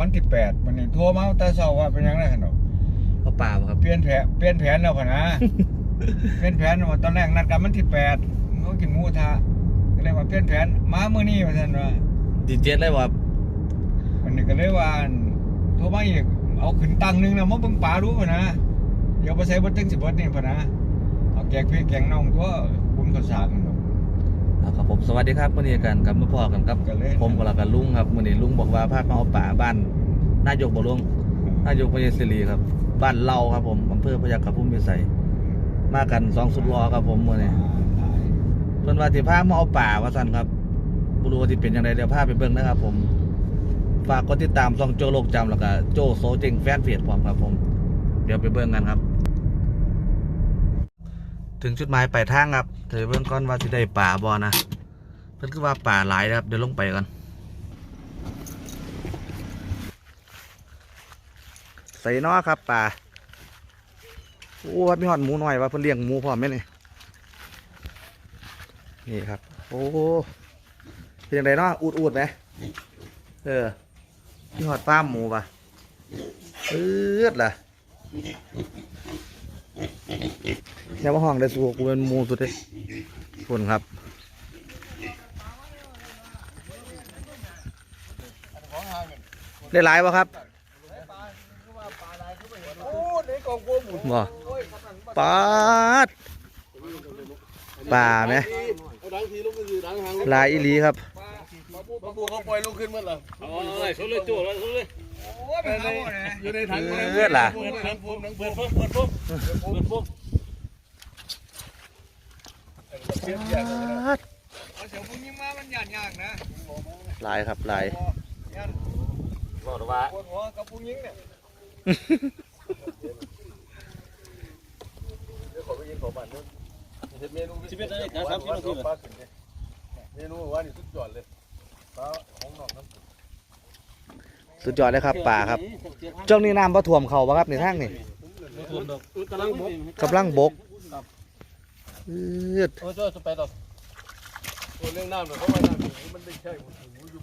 วันที่แปดวันนี้โทรมาแต่เช้าว่าเป็นยังไงขนมเอาป่าบ่ครับเปลี่ยนแผนเปลี่ยนแผนแล้วพะนะเปลี่ยนแผนว่าตอนแรกนัดกันวันที่แปดเขากินหมูกระทะก็เลยว่าเปลี่ยนแผนมามื้อนี้ว่าซั่นว่าดีเจ็ดเลยว่าวันนี้ก็เลยว่าอั่นโทรมาอีกเอาขึ้นตังค์หนึงแล้วมาเบิ่งปลารู้พะนะเดี๋ยวไปใส่บ่ถึงสิเบิดนี่พะนะเอาแกงพี่แกงน้องตัวบุญข้าวสารนั่นเนาะเอา ครับผมสวัสดีครับมื้อนี้กันกลับมาพอกันครับ กันเลย ผมกับเรากันลุงครับมื้อนี้ลุงบอกว่าพามาเอาป่าบ้านนายกบ่ลุงนายกพญศิริครับ บ้านเราครับผมอำเภอพยัคฆภูมิวิสัยมากันสองสุดรอครับผมมื้อนี้เพิ่นว่าสิพามาเอาป่าว่าซั่นครับบ่รู้ว่าสิเป็นจังไดเดี๋ยวพาไปเบิ่งนะครับ ผมฝากกดติดตามช่องโจโลกจำแล้วก็โจโซเจงแฟนเพจผมครับผม เดี๋ยวไปเบิ่งกันครับ ถึงจุดหมายปลายทางครับเดี๋ยวเบิ่งก่อนว่าสิได้ป่าบ่นะ เพิ่นคือว่าป่าหลายนะครับ เดี๋ยวลงไปกันใส่น้อครับป่า โอ้ว่ามีหอดหมูหน่อยว่าเพิ่นเลี้ยงหมูพร้อมไหมนี่นี่ครับ โอ้เป็นยังไงเนาะอูดอูดไหมเออมีหอดฟามหมูป่ะเอือดล่ะ อย่ามาห้องได้สูกูเป็นมูสุดเลยฝนครับได้หลายปะครับโอ้นี่กองกลัวหมุนบ่ปาดป่าไหมลางหลายอีหลีครับ บางปูเขาปล่อยลูกขึ้นเมื่อไหร่เอาเลยชนเลยจู่เลยชนเลยโอ้ยไปหาบ่เนี่ยอยู่ในถังเลือดล่ะเปิดถังผมถังเปิดปุ๊บเปิดปุ๊บเปิดปุ๊บปาดเอาเสียวพวกนี้มามันยากยากนะหลายครับหลายยันบอกว่าปวดหัวกับผู้หญิงเนี่ยเดี๋ยวขอไปยิงขอบัตรนู้นเห็นเมนูชีวิตได้การทำที่มันคือเมนูว่านี่สุดยอดเลย สุดยอดเลยครับป่าครับช่วงนี้น้ำบ่ท่วมเขาปะครับในทางนี่กำลังบกกำลังบกเอือดโอ้เจ้าจะไปต่อตัวเรื่องน้ำเนี่ยเพราะว่าน้ำมันไม่ใช่หูอยู่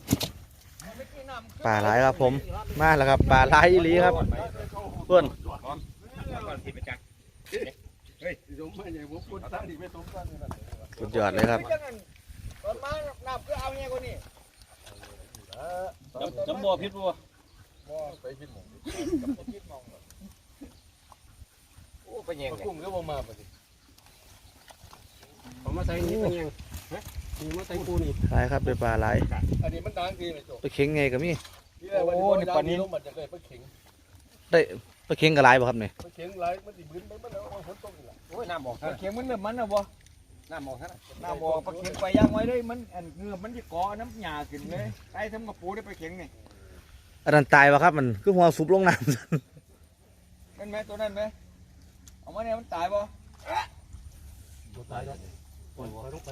ป่าหลายครับผม มาแล้วครับป่าหลายอีหลีครับเพื่อนเฮ้ยสมไม่ใหญ่ผมคนตั้งดีไม่สมตั้งนี่นะสุดยอดเลยครับ ตอนมานับก็เอาเนี่ยคนนี้จำบ่อพิษบ่บ่ไปพิษหมองโอ้ไปแยงกุ้งก็บ่มาปะสิผมมาใส่นี่เป็นยังฮะนี่มาใส่ปูนี่หลายครับเป็นป่าหลายอันนี้มันดังดีเลยโจ้ไปเข็งไงก็มีโอ้นี่ปานนี้ลงมาจากเลยปลาเข็งได้ไปเข็งกับหลายบ่ครับนี่ปลาเข็งหลายมันสิบึ้นไปมันแล้วฝนตกนี่ล่ะโอ้ยน้ำออกปลาเข็งมันเนื้อมันนะบ่ น้ำออกฮะน้ำบ่ปลาเข็งไปย่างไว้เลยมันอันเงือบมันจะก่อน้ำหยาขึ้นเลยไอ้ทำกระปูได้ปลาเข็งนี่อันนั้นตายบ่ครับมันคือหัวซุบลงน้ำเป็นไหมตัวนั้นไหมเอามาเนี่ยมันตายบ่ตายแล้วปล่อยลงไป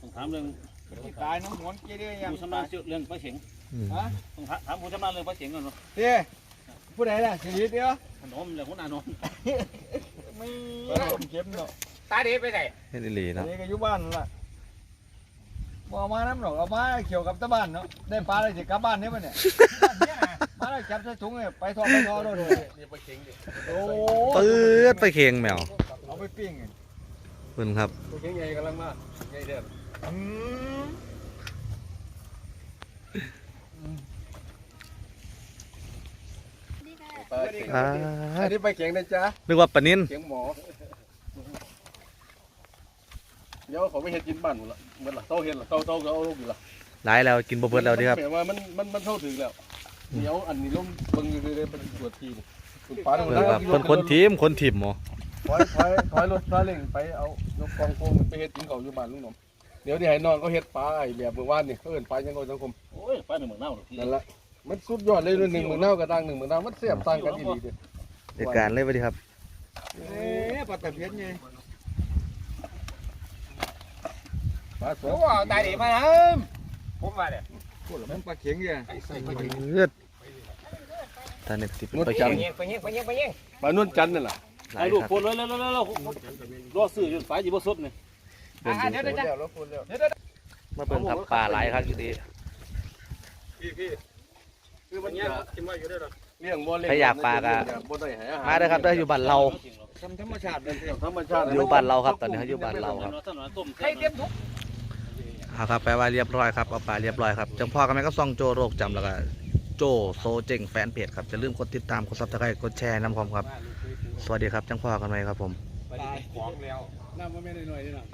ต้องถามเรื่องมันสิตายน้ำหวนกี่ได้ยังผู้ชำนาญเรื่องปลาเข็งฮะต้องถามผู้ชำนาญเรื่องปลาเข็งก่อนเนาะเด้ผู้ใดล่ะสิริเดียวขนมเรื่องหัวหน้านมไม่ผมเก็บเนาะ ตาดีไปไหนเฮ็ดอีหลีเนาะนี่ก็อยู่บ้านนั่นล่ะบ่เอามาน้ำหรอกเอามาเกี่ยวกับตะบ้านเนาะได้ปลาอะไรสิกลับบ้านเนี่ยมันเนี่ยมาแล้วจับใส่ถุงเลยไปทอดไปทอดเลยนี่ปลาเข็งดิโอ้ปื๊ดไปเข็งแมวเอาไปปิ้งเพิ่นครับปลาเข็งใหญ่กำลังมาใหญ่เด้ออืมปลาเข็งอ่าอันนี้ปลาเข็งนะจ๊ะนึกว่าปลานินเข็งหมอ เดี๋ยวเขาไปเห็ดกินบ้านหมดละเหมือนละเต้าเห็ดละเต้าเต้าก็เอาลูกอยู่ละหลายแล้วกินบ่เบิดแล้วเดิครับแปลว่ามันมันมันเท่าถึงแล้ว เดี๋ยวอันนี้ล้มเบิ่งอยู่เลยเป็นตรวจทีนี่คุณป้าต้องเพิ่นครับเพิ่นคนทีมคนทีมหมอถอยถอยถอยรถซาเล้งไปเอายกกองโกงไปเฮ็ดกินเขาอยู่บ้านลุงหนอมเดี๋ยวที่ให้นอนก็เฮ็ดปลาไอ้แบบเมื่อวานนี่เขาเอิ้นปลายังไงสังคมโอ้ยป้าหนึ่งหมื่นเน่าหรอกพี่นั่นละมันสุดยอดเลยหนึ่งหมื่นเน่ากับดังหนึ่งหมื่นเน่ามันเสียบต่างกันอีหลีเด้อเหตุการณ์เลยว่าดีครับเอ๊ะปลาตะเพียนไง ปลาสวโอ้ยตายดีมาฮะผมว่าเนี่ยพูดแล้วมันปลาเข็งไงเลือดตอนนี้ติดเป็นนวดไปจัเข็นงทร์ไปยิงไปยิงไปยิงปลานวดจันทร์นั่นล่ะหลาไอ้ยลูกครับคนเลยแล้วแล้วแล้วรอซื้อจนฝายจีบสดเนี่ยเดินดูเดี๋ยวเดี๋ยวแล้วแล้วพูดแล้วมาเบิ่งครับปลาหลายครับอยู่ดีพี่พี่คือมันเนี้ยจะกินไว้อยู่ได้หรอเลี้ยงบ่เลี้ยงใครอยากปลาก็บ่ได้ให้อาหารมาเด้อครับเด้ออยู่บ้านเราทำธรรมชาติเลยธรรมชาติอยู่บ้านเราครับตอนนี้เขาอยู่บ้านเราครับท่านต้มให้เตรียมทุก เอาครับแปลว่าเรียบร้อยครับเอาปลาเรียบร้อยครับจังพ่อกันไหมก็ซ่องโจโรคจำแล้วก็โจโซเจ๋งแฟนเพจครับจะลืมกดติดตามกดซับสไครต์กดแชร์น้ำพร้อมครับ สวัสดีครับจังพ่อกันไหมครับผมตายของแล้วน้ำมันไม่ได้หน่อยนี่นะ